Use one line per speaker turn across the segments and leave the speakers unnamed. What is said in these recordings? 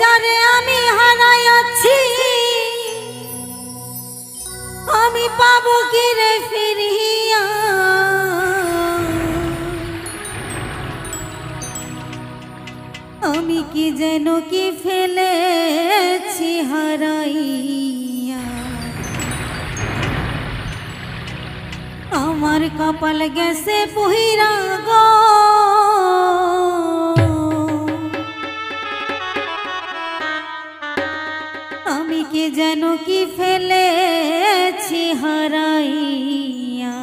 যারে আমি হারাইয়াছি, আমি পাবো কি রে ফিরিয়া? আমি কি যেন কি ফেলেছি হারাইয়া? আমার কপাল গেছে পহিরা গো। কাকে যেন কি ফেলেছি হারাইয়া।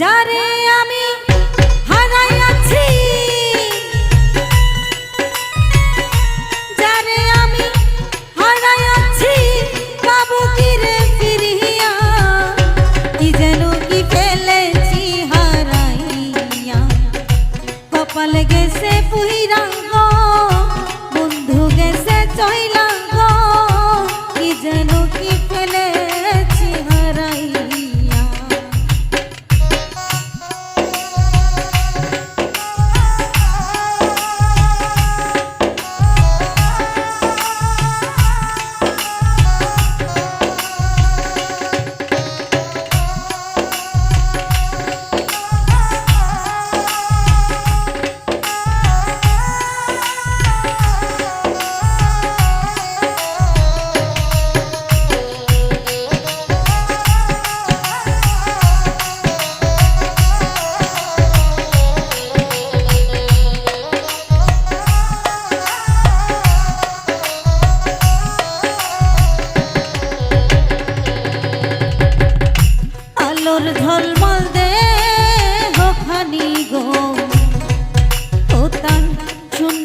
যারে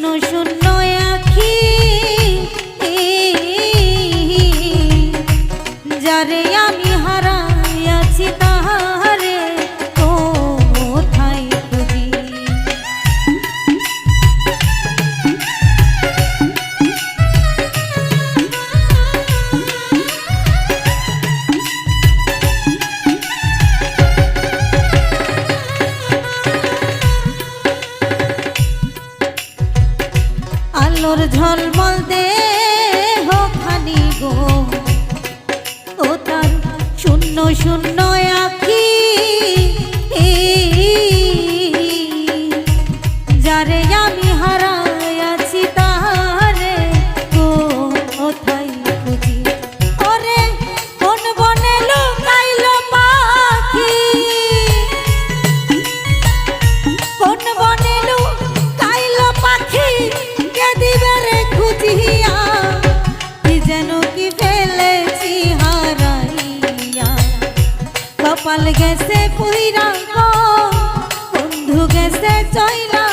শোনো কপাল গেছে পুইরা বন্ধু গেছে চইলা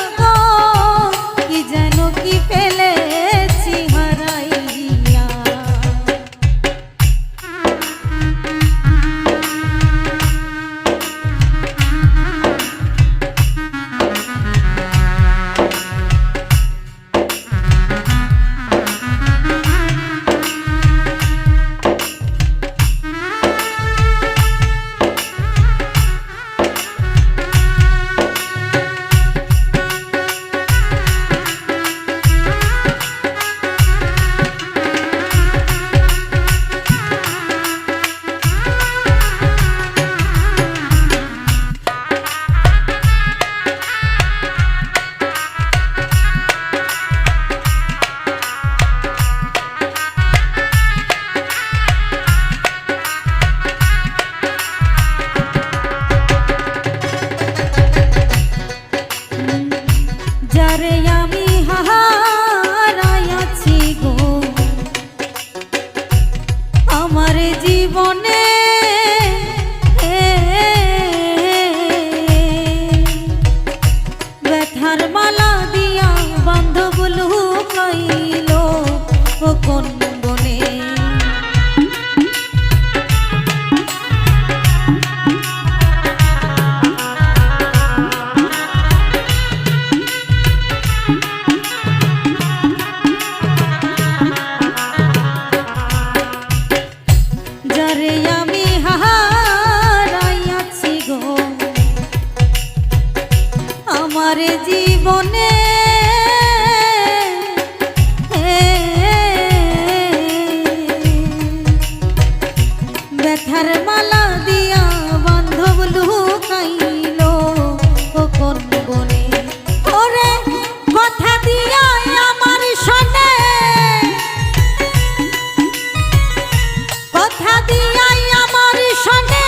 দিয়াই আমার সনে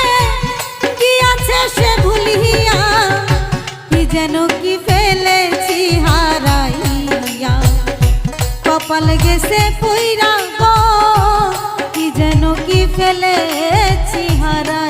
কি আছে কি যেন কি ফেলেছি হারাইয়া। কপাল গেছে পুইরা গো। কি যেন কি ফেলেছি হারাই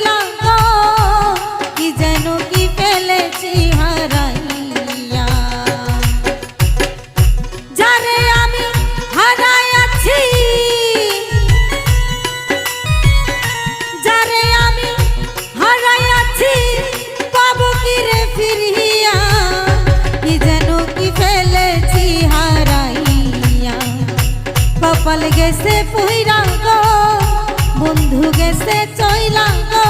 কপাল গেছে পুইরা গো বন্ধু গেছে চইলা গো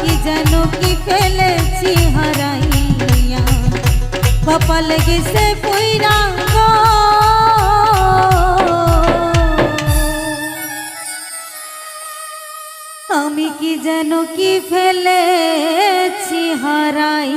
কি যেন কি ফেলেছি হারাইয়া। কপাল গেছে পুইরা গো আমি কি যেন কি ফেলেছি হারাই